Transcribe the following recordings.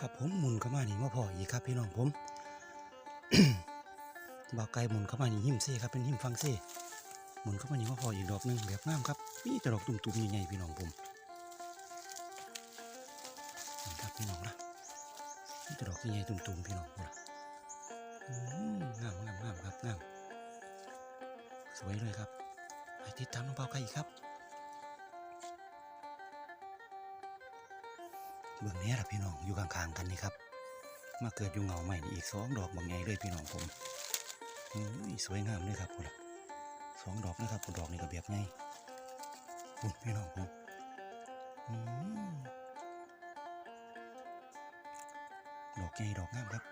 ครับผมหมุนเข้ามานี่มาพออีกครับพี่น้องผมบ่าวไก่หมุนเข้ามานี่หิมเซ่ครับเป็นหิมฟังเซ่หมุนเข้ามานี่มาพออีกดอกหนึงแบบงามครับมีแต่ดอกตุ่มๆใหญ่ๆพี่น้องผมนี่ครับพี่น้องนะมีแต่ดอกใหญ่ๆตุ่มๆพี่น้องนะงามงามงามครับงามสวยเลยครับไปติดตามน้องบ่าวไก่อีกครับ เบื้องนี้ล่ะพี่น้องอยู่ข้างๆกันนี่ครับ มาเกิดอยู่เงาใหม่อีกสองดอกบางใหญ่เลยพี่น้องผมอุ้ยสวยงามเลยครับพุ่นล่ะสองดอกนะครับพุ่นดอกนี่ก็แบบไงพุ่นพี่น้องผมดอกใหญ่ดอกงามครับ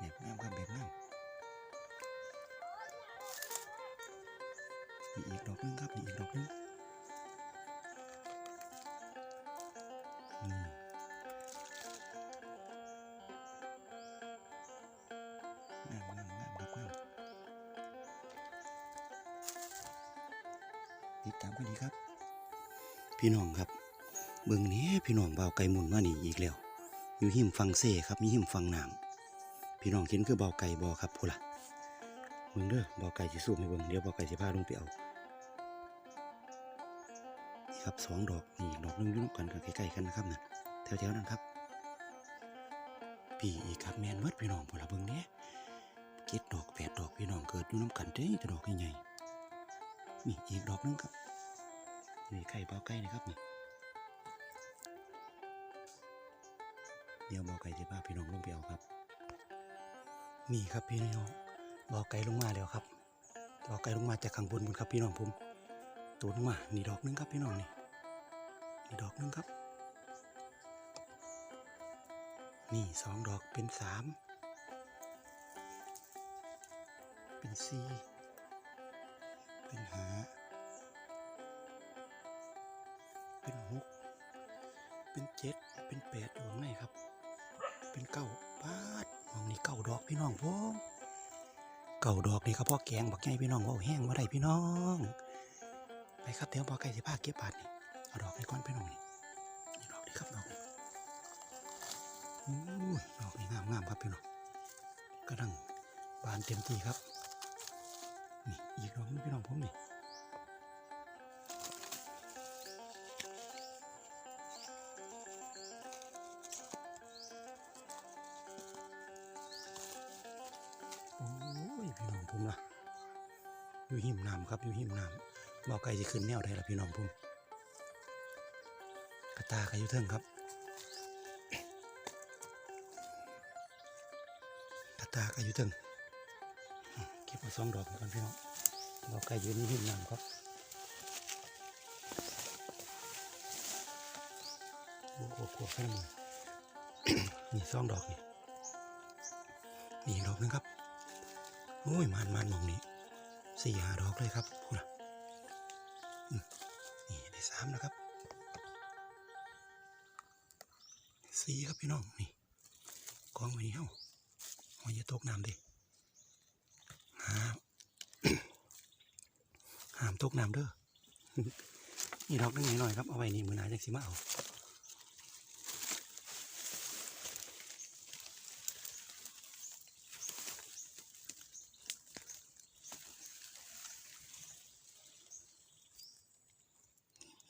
นี่แบบงามครับแบบงามมีอีกดอกนึงครับมีอีกดอกนึง พี่น้องครับ เบิ่งนี้พี่น้องเบาไก่หมุนมานี่อีกแล้ว อยู่หิมฟังเซ่ครับมีหิมฟังน้ำพี่น้องเห็นคือเบาไก่บอครับพูล่ะเบิ่งเด้อเบาไก่สิสู้ให้เบิ่งเดี๋ยวเบาไก่สิพาลงไปเอานี่ครับสองดอกนี่ดอกนึงยู่น้ำกันกันใกล้ๆกันนะครับนั่นแถวๆนั้นครับพี่อีกครับแมนมิดพี่น้องพอละเบิ่งนี้เจ็ดดอกแปดดอกพี่น้องเกิดอยู่น้ำกันเด้แต่ดอกใหญ่ๆนี่อีกดอกนึงครับ นี่ไข่เบาไก่นะครับนี่เดี๋ยวเบาไก่จะพาพี่น้องลงไปเอาครับ นี่ครับพี่น้องเบาไก่ลงมาแล้วครับเบาไก่ลงมาจากข้างบนบนครับพี่น้องผมตัวลงมานี่ดอกนึงครับพี่น้องนี่นี่ดอกนึงครับ นี่สองดอกเป็นสามเป็นสี่เป็นห้า เป็นเจ็ดเป็นแปดอยู่ข้างในครับ เป็นเก้าปาดมองนี่เก้าดอกพี่น้องพงเก้าดอกนี่ครับพ่อแกงบอกไงพี่น้องว่าแห้งว่าไรพี่น้อง ไปครับเดี๋ยวพอไก่สิผ้าเก็บบาทนี่เอาดอกไปก้อนพี่น้องนี่นี่ดอกนี่ครับดอกอู้ยดอกนี้งามงามครับพี่น้องกระดังบานเต็มที่ครับนี่อีกดอกนึงพี่น้องผมนี่ อยู่หิมน้ำครับอยู่หิมน้ำบอกไก่จะขึ้นแนวได้ละพี่น้องผมกระตากระยุเทิงครับตาตากอายุถึงเก็บมาสองดอกก่อนพี่น้องดอกไก่ยืนนี่หิมน้ำครับโอ้โหกลัวขึ้นมานี่สองดอกนี่นี่อีดอกนึงครับ โอ้ยมันมันมองนี้ สี่หาดอกเลยครับพูดละนี่ได้สามแล้วครับสี่ครับพี่น้องนี่กองไว้นี่เฮ้าหอยอย่าตกน้ำดิห้ามห้ามตกน้ำเด้อนี่ดอกนึงหน่อยครับเอาไว้นี่มือหนาจังสิมาเอา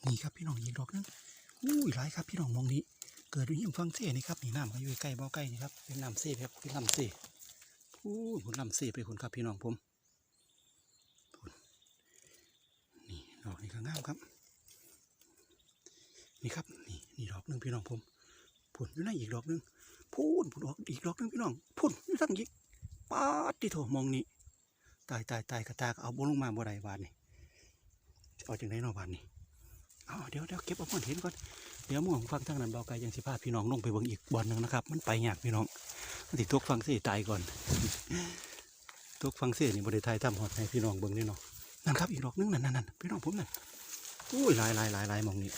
นี่ครับพี่น้องอีกดอกนึงอุ้ยหลายครับพี่น้องมองนี้ เกิดด้วยหิมฟังเซ่นี่ครับนี่น้ำก็อยู่ใกล้บ่อใกล้นี่ครับเป็นน้ำเซ่ครับเป็นน้ำเซ่อู้ยผมน้ำเซ่ไปคนครับพี่น้องผมนนี่ดอกนี้ก็งามครับนี่ครับนี่นี่ดอกหนึงพี่น้องผมพุ่นอยู่ในอีกดอกหนึงพุ่นพุ่นออกอีกดอกหนึงพี่น้องพุ่นอยู่ทั้งอีกปาดที่โถมองนี่ตายตายตายกระตากเอาบนลงมาบ่ได้บาดนี่เอาจังไดเนอบาดนี่ เอาเดี๋ยวเดี๋ยวเก็บเอาพ่นเห็นก่อน เดี๋ยวหมองฟังทางนั้นเบาไกลยังสิพาพี่น้องลงไปเบิ่งอีกบอลหนึ่งนะครับ มันไปยากพี่น้องมันติตกฟังเสียตายก่อนตกฟังเสียนี่บริไทยทำหอดให้พี่น้องเบิ่งนี่เนาะนั่นครับอีกดอกนึงนั่นนั่นนั่นพี่น้องผมนั่นอุ้ยลายลายลายลายมองนี้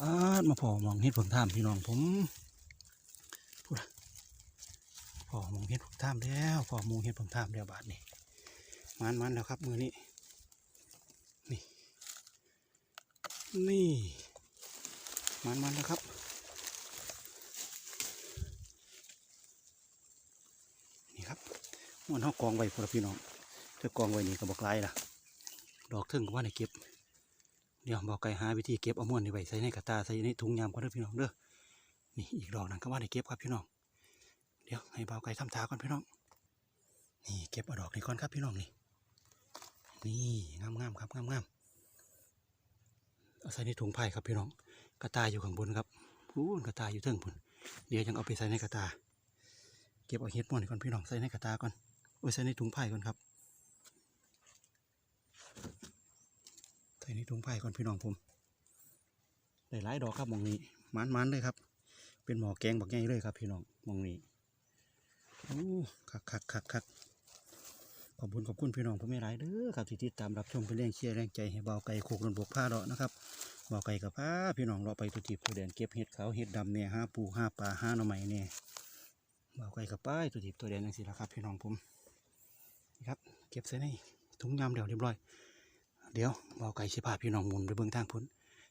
อามาพอมองเห็ดผลท่ามพี่น้องผมพูดละพอมองเห็ดผลท่ามแล้วพอมองเห็ดผลท่ามแล้วบาทนี่มันมันแล้วครับมือนี้นี่ นี่ มันมันแล้วครับ นี่ครับมันเขากองไว้พวกพี่น้องถ้ากองไว้นี่ก็บอกไรล่ะ ดอกเทิงก็ว่าในเก็บ เดี๋ยวบอกไก่หาวิธีเก็บเอาม้วนนี่ไว้ใส่ในกระตาใส่ในถุงยามก่อนเด้พี่น้องเด้อ นี่อีกดอกนั้นก็ว่าในเก็บครับพี่น้อง เดี๋ยวให้บ่าวไก่ทำทาก่อนพี่น้อง นี่เก็บเอาดอกนี่ก่อนครับพี่น้องนี่ นี่งามๆครับงามๆ เอาใส่ในถุงไผ่ครับพี่น้อง กระตายอยู่ข้างบนครับพูนกระตายอยู่เทิงพุ่นเดี๋ยวยังเอาไปใส่ในกระตา เก็บเอาเห็ดม่วนก่อนพี่น้องใส่ในกระตาก่อนโอ้ยใส่ในถุงไผ่ก่อนครับ ใส่ในถุงไผ่ก่อนพี่น้องผมได้หลายดอกครับมองนี้มันมันเลยครับ เป็นหมอแกงบักใหญ่เลยครับพี่น้องมองนี้โอ้คักคักคักคัก ขอบคุณขอบคุณพี่น้องผมไม่หลายเด้อครับที่ติดตามรับชมเป็นแรงเชียร์แรงใจให้เบาไก่โคกนนบกผ้าเดาะนะครับเบาไก่กับผ้าพี่น้องเราไปตุทีตัวแดนเก็บเห็ดขาวเห็ดดำเนี่ยห้าปูห้าปลาห้าหน่อไม้เนี่ยเบาไก่กับป้ายตุทีตัวแดนนั่นสิละครับ พี่น้องผมนี่ครับ เก็บใส่ในถุงยำเดี๋ยวเรียบร้อย เดี๋ยวเบาไก่สิพาพี่น้องมุนไปเบื้องทางพ้น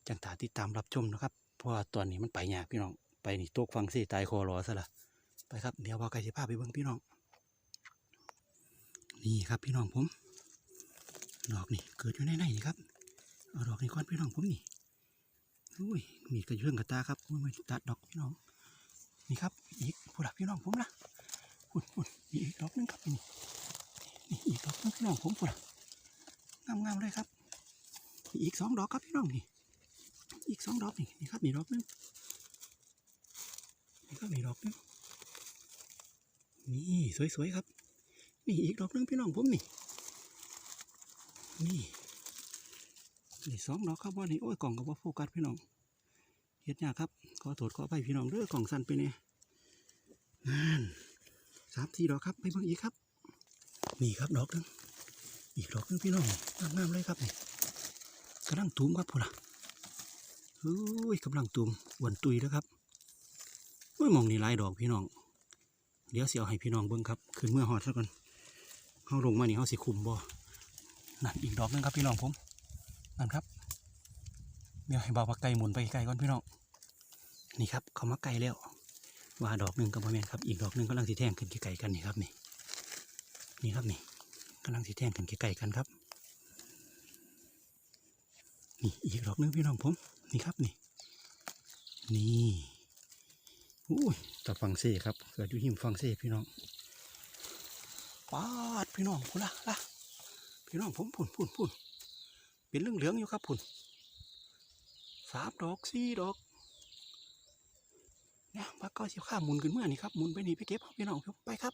จังตาติดตามรับชมนะครับเพราะว่าตอนนี้มันไปยากพี่น้องไปนี่โตกฟังสิตายคอรอซะละไปครับเดี๋ยวเบาไก่สิพาไปเบื้องพี่น้อง นี่ครับพี่น้องผม ดอกนี่เกิดอยู่ในในนี่ครับ เอาดอกนี่ก้อนพี่น้องผมนี่อุ้ยมีกระเยื่องกระตาครับไม่ตัดดอกพี่น้อง นี่ครับอีกผู้หลักพี่น้องผมละพุ่นพุ่นมีอีกดอกหนึงครับนี่นี่อีกดอกหนึงพี่น้องผมผู้หลักงามๆเลยครับมีอีกสองดอกครับพี่น้องนี่ อีกสองดอกนี่นี่ครับนี่ดอกหนึงนี่ครับนี่ดอกหนึงนี่สวยๆครับ นี่อีกดอกหนึงพี่น้องผมนี่ นี่นี่สองดอกครับว่านี่โอ้ยกล่องกับว่าโฟกัสพี่น้องเฮ็ดยากครับขอโทษขออภัยพี่น้องเด้อกล่องสั่นไปเนี่ยนั่นสามสี่ดอกครับไปเบิ่งอีกครับ นี่ครับดอกหนึงอีกดอกหนึงพี่น้องงามๆเลยครับนี่กำลังตูมครับพูดละเฮ้ยกำลังตูมอ้วนตุยแล้วครับเฮ้ยมองนี่ลายดอกพี่น้อง เดี๋ยวเสียวให้พี่น้องเบิ่งครับ ขึ้นเมื่อหอดซะก่อน เฮาลงมานี่เฮาสิคุมบ่นั่นอีกดอกหนึงครับพี่น้องผมนั่นครับเดี๋ยวให้บาปากไก่หมุนไปไกลก่อนพี่น้องนี่ครับเขามาไกลแล้วว่าดอกหนึ่งกับพ่อแม่นครับอีกดอกหนึ่งกำลังสีแท่งขึ้นไกลกันนี่ครับนี่นี่ครับนี่กำลังสีแท่งขึ้นไกลกันครับนี่อีกดอกหนึงพี่น้องผมนี่ครับนี่นี่อุ้ยตะฟังเซ่ครับเกิดอยู่หิมฟังเซ่พี่น้อง ปาดพี่น้องพูละละพี่น้องผมพุ่นพุ่นพุ่นเป็นเรื่องเหลืองอยู่ครับพุ่นสามดอกสี่ดอกเนี่ยปลาก้าสิบข้ามุนขึ้นเมื่อนี่ครับมุนไปนี่ไปเก็บพี่น้องไปครับ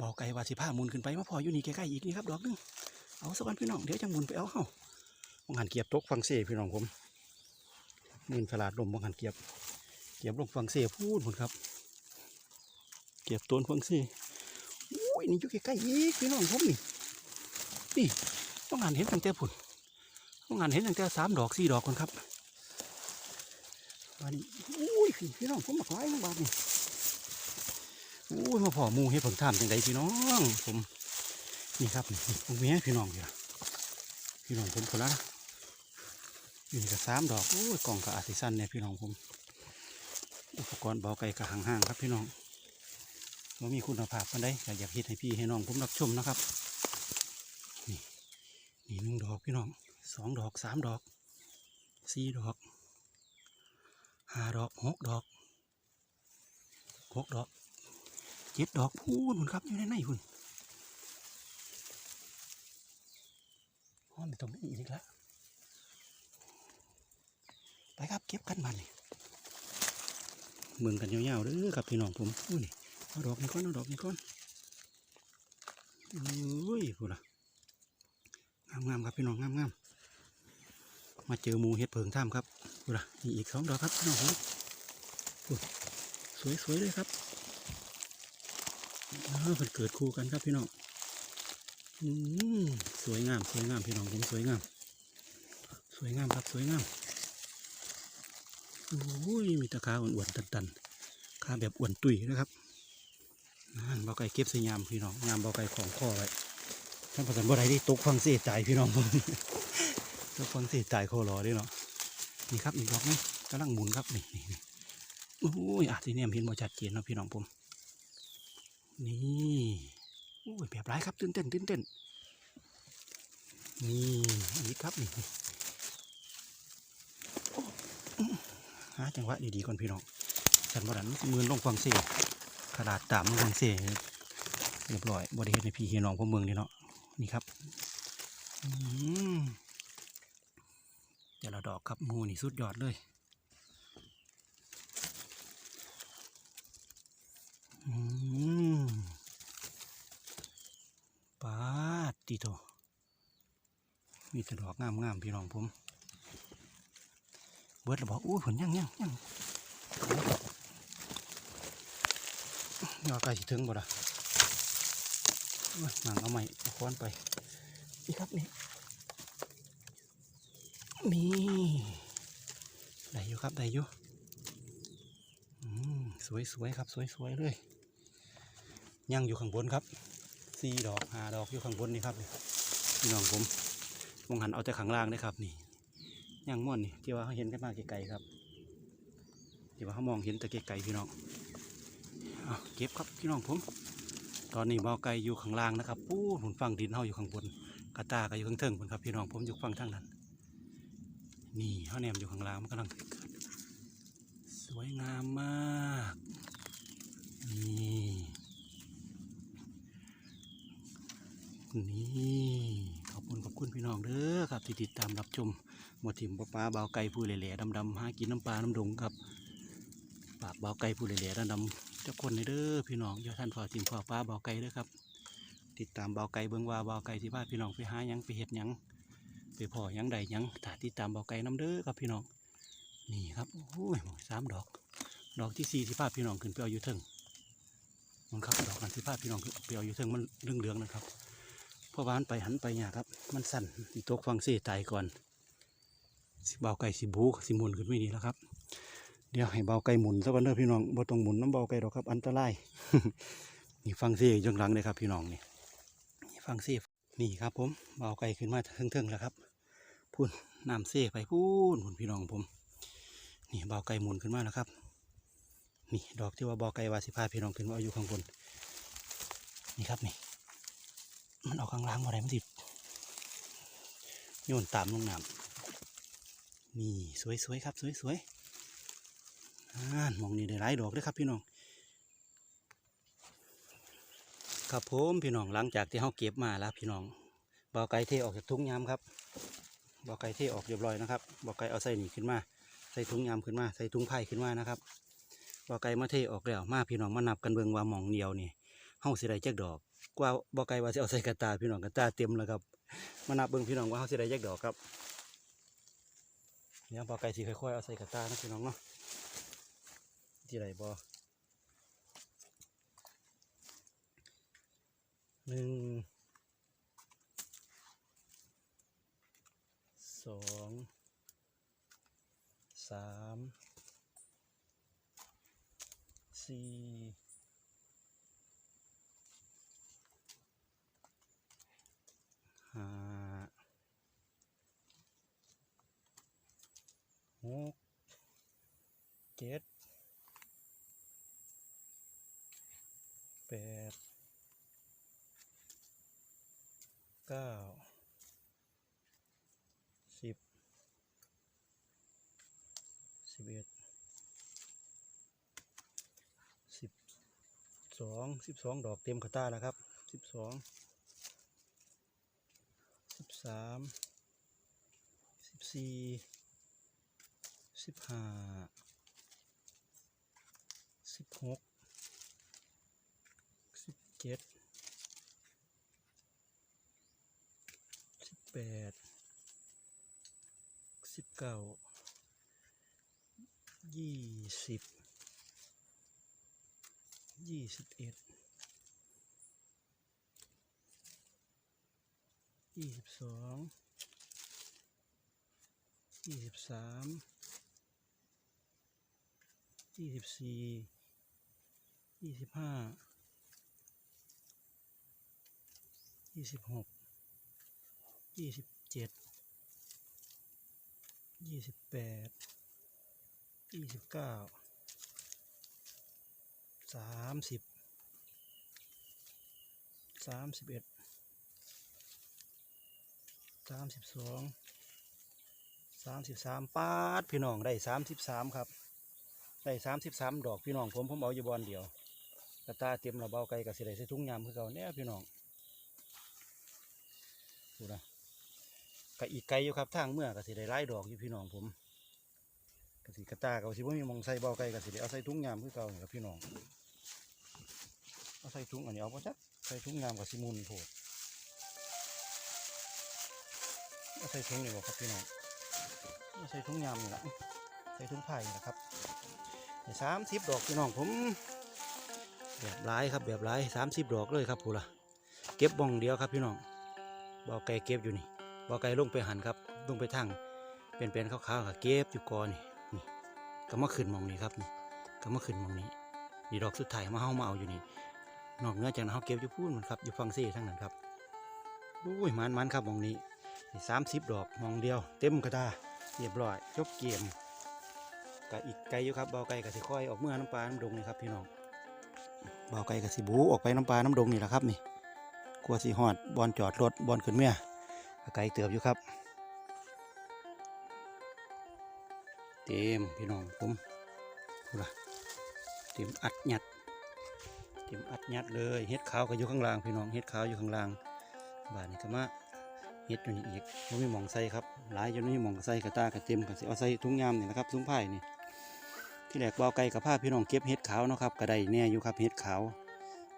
บอกไก่ว่าสิผ้ามุนขึ้นไปมาพออยู่นี่ใกล้ๆอีกนี่ครับดอกหนึงเอาสักวันพี่น้องเดี๋ยวจะมุนไปเอาเฮาบังหันเกียบตกฟังเซ่พี่น้องผมมืนฉลาดลมบังหันเกียบเกียบลงฟังเซ่พูดหมดครับ เกียบต้นฟังเซ่อุ้ย นี่อยู่ใกล้ๆอีกพี่น้องผมนี่นี่ต้องงานเห็นตั้งแต่ผุนต้องงานเห็นตั้งแต่สามดอกสี่ดอกคนครับบาดนี้อุ้ยพี่น้องผมมาคล้ายน้องบาดนี่อุ้ยมาพอมูให้ผมทำจังไดพี่น้องผมนี่ครับนี่ผมมียพี่น้องอยู่ละพี่น้องผมคนละนี่ก็สามดอกโอ้ยกล่องกับอาติสันเนี่ยพี่น้องผม อุปกรณ์เบาไก่กับห่างๆครับพี่น้อง ว่ามีคุณภาพกันได้ก็อยากเฮ็ดให้พี่ให้น้องผมรับชมนะครับนี่หนึ่งดอกพี่น้องสองดอกสามดอกสี่ดอกห้าดอกหกดอกหกดอกเจ็ดดอกพูนพุ่นครับอยู่ในในพุ่นห้องตรงนี้อีกแล้วไปครับเก็บกันมันนี่เมืองกันยาวๆเด้อครับพี่น้องผมอู้นี่ เอาดอกนี้ก้อนเอาดอกนี้ก้อนโอ้ยพูดละงามงามครับพี่น้องงามงามมาเจอหมูเห็ดเพิงท่ามครับดูละนี่อีกสองดอกครับพี่น้องสวยสวยเลยครับเออมันเกิดคู่กันครับพี่น้องอืมสวยงามสวยงามพี่น้องผมสวยงาม สวยงามครับสวยงามโอ้ยมีตะขาอ้วนๆตันๆขาแบบอ้วนตุยนะครับ นั่นบาไก่เก็บสยามพี่น้องยามบาไก่ของข้อไว้ท่านประกันบ่ได้ที่ตกฟังเสียตายพี่น้องผมตกฟังเสียตายโคลอด้เนาะนี่ครับอีกดอกหนึงกำลังหมุนครับนี่นี่นี่โอ้ยอาจจะเนี่ยเห็นบ่ชัดเจนเนาะพี่น้องผมนี่โอ้ยแบบไรครับตื่นเต้นตื่นเต้นนี่อันนี้ครับนี่หาจังหวะดีๆก่อนพี่น้องสันบดันมือลงฟังเสีย ขนาดตามลงฟังเสียเรียบร้อยบริเวณในพี่เฮียน้องพ่อเมืองนี่เนาะนี่ครับอืมแต่ละดอกครับมูนี่สุดยอดเลยอืมปาดติโตมีแต่ดอกงามงามๆพี่น้องผม เบิดแล้วบอกอู้ผลยังยังยัง ยอไก่สิถึงบ่ล่ะหนังเอาใหม่ค้อนไป นี่ครับนี่นี่ได้อยู่ครับได้อยู่อืมสวยสวยครับ สวยสวยเลยยังอยู่ข้างบนครับสี่ดอกหาดอกอยู่ข้างบนนี่ครับนี่พี่น้องผมมองหันเอาแต่ข้างล่างนะครับ นี่ยังม่วนนี่ที่ว่าเขาเห็นกันมาไกลๆครับที่ว่าเขามองเห็นแต่ไกลๆพี่น้อง เก็บครับพี่น้องผม ตอนนี้เบาไก่อยู่ข้างล่างนะครับปู้หนุนฟังดินเขาอยู่ข้างบนกระตาก็อยู่ข้างเทิงบนครับพี่น้องผมอยู่ฟังทางนั้น นี่เขาแนมอยู่ข้างล่างมันกำลังเกิดสวยงามมากนี่นี่ขอบคุณขอบคุณพี่น้องเด้อครับที่ติดตามรับชมหมดถิ่มปลาปลาเบาไก่ผู้เหล่ๆดำๆหากินน้ำปลาน้ำดงครับปากเบาไก่ผู้เหล่ๆดำๆ จ้าคนเด้อพี่น้องอย่าท่านฝ่าถิ่มฝ่าปลาเบาไก่เด้อครับ ติดตามเบาไก่เบิ่งว่าเบาไก่ที่พานพี่น้องไปหายังไปเห็ดยังไปพ่อยังใดยังถ้าติดตามเบาไก่น้ำเด้อครับพี่น้องนี่ครับโอ้ยสามดอก ดอกที่สี่ที่ภาพพี่น้องขึ้นไปเอาอยู่เทิงมันครับดอกนั้นที่ภาพพี่น้องขึ้นไปเอาอยู่เทิงมันเรื่องเหลืองนะครับเพราะว่ามันไปหันไปเนี่ยครับ มันสั่นที่ตกฟังเสียตายก่อนสิเบาไก่สิบูสิมุนขึ้นไม่ดีแล้วครับ เดี๋ยวให้เบาไก่หมุนสักวันเด้อพี่น้องบ่ต้องหมุนน้ำเบาไก่ดอกครับ อันตรายนี่ฟังเสียอยู่ข้างหลังเลยครับ พี่น้องนี่ฟังเสียนี่ครับ ผมเบาไก่ขึ้นมาเทิงๆแล้วครับพุ่นน้ำเสียไปพุ่นพุ่นพี่น้องผม นี่เบาไก่หมุนขึ้นมาแล้วครับ นี่ดอกที่ว่าเบาไก่วาสิพาพี่น้องขึ้นมาอายู่ข้างบนนี่ครับนี่ มันออกข้างล่างอะไรมันติดโยนตามลงน้ำนี่สวยๆครับสวยๆ มองนี่ได้หลายดอกเลยครับพี่น้อง ครับผมพี่น้องหลังจากที่เขาเก็บมาแล้วพี่น้องบาไก่เทออกจากทุ่งยามครับบาไก่เทออกเรียบร้อยนะครับบาไก่เอาใส่หนีขึ้นมา ใส่ถุงยามขึ้นมา ใส่ถุงไผ่ขึ้นมานะครับบอไก่มาเทออกแล้วมาพี่น้องมานับกันเบิ่งว่ามองเดียวนี่เฮาสิได้จักดอกกว่าบอไก่ว่าสิเอาใส่กระตาพี่น้องกระตาเต็มแล้วครับมานับเบิ่งพี่น้องว่าเฮาสิได้จักดอกครับเดี๋ยวบอไก่สิค่อยๆเอาใส่กระตานะพี่น้องเนาะ สิได้บ่หนึ่งสองสามสี่ห้าหกเจ็ดแปดเก้าสิบสิบเอ็ดสิบ สองสิบสองดอกเต็มกระตาแล้วครับสิบสองสิบสามสิบสี่สิบห้าสิบหกสิบเจ็ดสิบแปดสิบเก้ายี่สิบ ยี่สิบเอ็ดยี่สิบสองยี่สิบสามยี่สิบสี่ยี่สิบห้ายี่สิบหกยี่สิบเจ็ดยี่สิบแปดยี่สิบเก้า สามสิบสามสิบเอ็ดสามสิบสองสามสิบสามปาดพี่น้องได้สามสิบสามครับ ได้สามสิบสามดอกพี่น้องผมผมเอาอยู่บอลเดียวกระตาเต็มระเบาไก่กับสิได้ใส่ถุงยามคือเก่าเนี่ยพี่น้องดูนะกะอีกไก่อยู่ครับทางเมื่อกับสิได้ไล่ดอกอยู่พี่น้องผม กะสิกระตากับสิว่ามีมองใส่เบาไก่กับสิได้เอาใส่ถุงยามคือเก่านี่ครับพี่น้อง เอาใส่ถุงอันนี้เอาปะจ๊ะใส่ถุงยามกับสิมุนโผดเอาใส่ถุงนี่บอกครับพี่น้องเอาใส่ถุงยามนี่แหละใส่ถุงไผ่นี่แหละครับสามสิบดอกพี่น้องผมแบบหลายครับแบบหลายสามสิบดอกเลยครับพูละเก็บบ้องเดียวครับพี่น้องบ่อไก่เก็บอยู่นี่บ่อไก่ลงไปหันครับลงไปทางเป็นๆขาวๆค่ะเก็บอยู่ก่อนนี่ ก็มาขึ้นมองนี้ครับนี่ก็มาขึ้นมองนี้นี่ดอกสุดท้ายมาเฮามาเอาอยู่นี่นอกเหนือจากนั้นเฮาเก็บอยู่พูนมันครับอยู่ฟังซี่ทั้งนั้นครับอุ้ยมันมันครับมองนี้สามสิบดอกมองเดียว เต็มกระดาเรียบร้อยจบเกมก็อีกไกลอยู่ครับเบาไก่กับสิค่อยออกเมื่อน้ำปลาน้ำดงนี่ครับพี่น้องเบาไก่กับสิบูออกไปน้ำปลาน้ำดงนี่แหละครับนี่กลัวสิหอดบอลจอดรถบอลขึ้นเมื่อไก่เติบอยู่ครับ เต็มพี่น้องผมดูละเต็มอัดยัดเต็มอัดยัดเลยเฮ็ดขาวก็อยู่ข้างล่างพี่น้องเฮ็ดขาวอยู่ข้างล่างบานนี่ก็มาเฮ็ดอยู่นี่อีกบ่มีหมองใส่ครับหลายจนไมีหมองใส่กระตากระเต็มก็สิเอาใส่ถุงยามนี่นะครับถุงผ้านี่ที่แรกเบาไก่กับผ้าพี่น้องเก็บเห็ดขาวนะครับก็ไดแน่อยู่ครับเห็ดขาว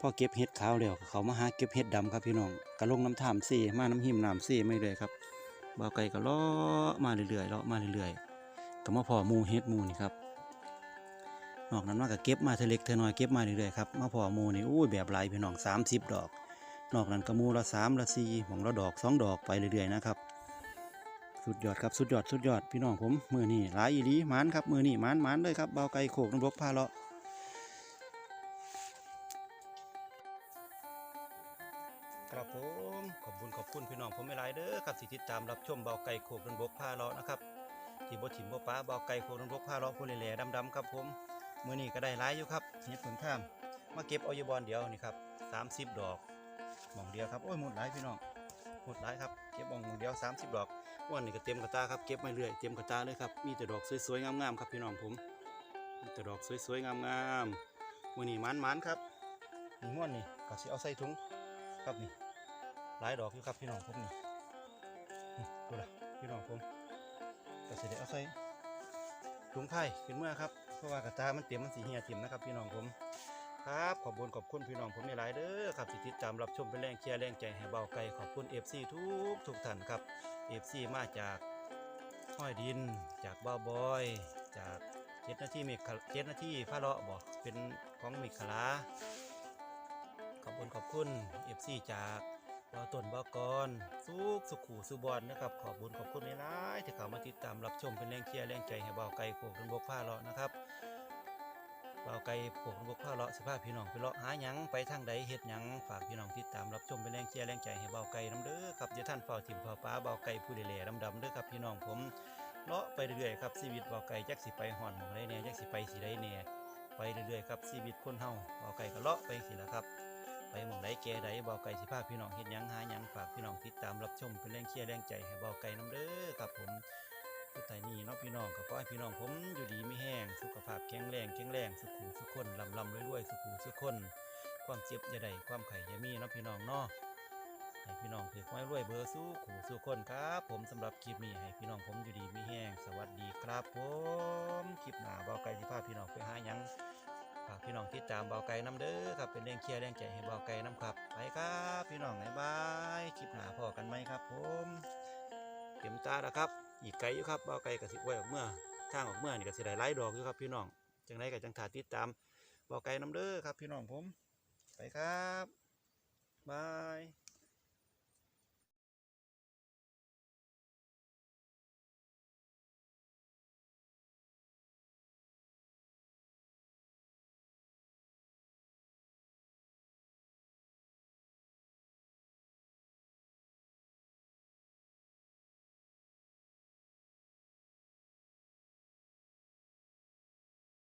พอเก็บเห็ดขาวแล้วเขามาหาเก็บเห็ดดำครับพี่น้องกระลงน้ำถามซี่มาน้ำหิมน้ำซี่ไม่เลยครับเบาไก่ก็เลาะมาเรื่อยๆเลาะมาเรื่อยๆ ก็มาพอมูเห็ดมูนี่ครับนอกนั้นว่าก็เก็บมาเทอเล็กเทอน้อยเก็บมาเรื่อยๆครับมาพอมูนี่อู้ยแบบหลายพี่น้องสามสิบดอก นอกนั้นก็มูละสามละสี่หมองละดอกสองดอกไปเรื่อยๆนะครับสุดยอดครับสุดยอดสุดยอดพี่น้องผมมือนี่หลายอีลีมานครับมือนี่มานมานเลยครับเบาไก่โขกน้ำบกพาเลาะครับผมขอบคุณขอบคุณพี่น้องผมไม่หลายเด้อครับสิติดตามรับชมเบาไก่โขกน้ำบกพาเลาะนะครับ ที่บ่ถิ่มบ่ป้าบาไก่โขกน้ำบกพาเลาะผู้แหล่ดำๆครับผมมือนี่ก็ได้หลายอยู่ครับเห็ดผลข้ามมาเก็บเอาอยบอนเดียวนี่ครับสามสิบดอกมองเดียวครับโอ้ยหมดหลายพี่น้องหมดหลายครับเก็บหมองเดียวสามสิบดอกวันนี้ก็เต็มกระตาครับเก็บมาเรื่อยเต็มกระตาเลยครับมีแต่ดอกสวยๆงามๆครับพี่น้องผมมีแต่ดอกสวยๆงามๆวันนี้มันๆครับนี่ม้วนนี่ก็สิเอาใส่ถุงครับนี่หลายดอกอยู่ครับพี่น้องผมนี่นี่ดูละพี่น้องผม ก็สิได้เอาใส่ถุงไผ่ขึ้นเมื่อครับเพราะว่ากระตามันเต็มมันสีเหี่ยทิ่มนะครับพี่น้องผมครับขอบคุณขอบคุณพี่น้องผมในหลายเด้อครับที่ติดตามรับชมเป็นแรงเชียร์แรงใจให้เบาไกลขอบคุณ FC ทุกทุกท่านครับเอฟซีมาจากห้อยดิน จากบ้าบอย จากเจ็ดนาทีเมฆเจ็ดนาทีพระเลาะบอกเป็นของเมฆขลาขอบคุณขอบคุณเอฟซีจาก บ่าต้นบ่าวกรสุกสุขูสุบอลนะครับ ขอบคุณขอบคุณหลายๆที่เข้ามาติดตามรับชมเป็นแรงเชียร์แรงใจให้บ่าวไก่โขกกันบกผ้าเลาะนะครับบ่าวไก่โขกกันบกผ้าเลาะสิพาพี่น้องไปเลาะหาหยังไปทางใดเฮ็ดหยังฝากพี่น้องติดตามรับชมเป็นแรงเชียร์แรงใจให้บ่าวไก่น้ำเด้อครับอย่าท่านเฝ้าถิ่มเฝ้าป้าบ่าวไก่ผู้เล่ๆดำๆเด้อครับพี่น้องผมเลาะไปเรื่อยๆครับชีวิตบ่าวไก่จักสิไปห่อนหมองได้แน่ยจักสิไปสิได้แน่ยไปเรื่อยๆครับชีวิตคนเฮาบ่าวไก่ก็เลาะไปสิละครับ ไปหมองใดแก่ใดบ่าไก่สิพาพี่น้องเฮ็ดหยังหาหยังฝากพี่น้องติดตามรับชมเป็นแรงเชียร์แรงใจให้บ่าไก่น้ำเด้อครับผมสุดท้ายนี้เนาะพี่น้องก็ขอให้พี่น้องผมอยู่ดีไม่แห้งสุขภาพแข็งแรงแข็งแรงสุขุสุขคนลำลำรวยๆสุขุสุขคน ความเจ็บอย่าได้ความไข่อย่ามีเนาะพี่น้องเนาะให้พี่น้องถือไว้รวยเบอร์สู้ขู่สู้คนครับ ผมสำหรับคลิปนี้ให้พี่น้องผมอยู่ดีมีแห้งสวัสดีครับผมคลิปหน้าเบาไก่สิพาพี่น้องไปหายัง พี่น้องติดตามเบาไก่น้ำเด้อครับเป็นแรงเชียร์แรงใจให้เบาไก่น้ำครับไปครับ พี่น้องบ๊ายคลิปหนาพอกันไหมครับ ผมเต็มตาแล้วครับ อีกไกลอยู่ครับเบาไก่กระสิไว้ออกเมื่อทางออกเมื่อนี่ก็สิได้ไล่ดอกอยู่ครับ พี่น้องจังไรกับจังถาติดตามเบาไก่น้ำเด้อครับ พี่น้องผมไปครับบาย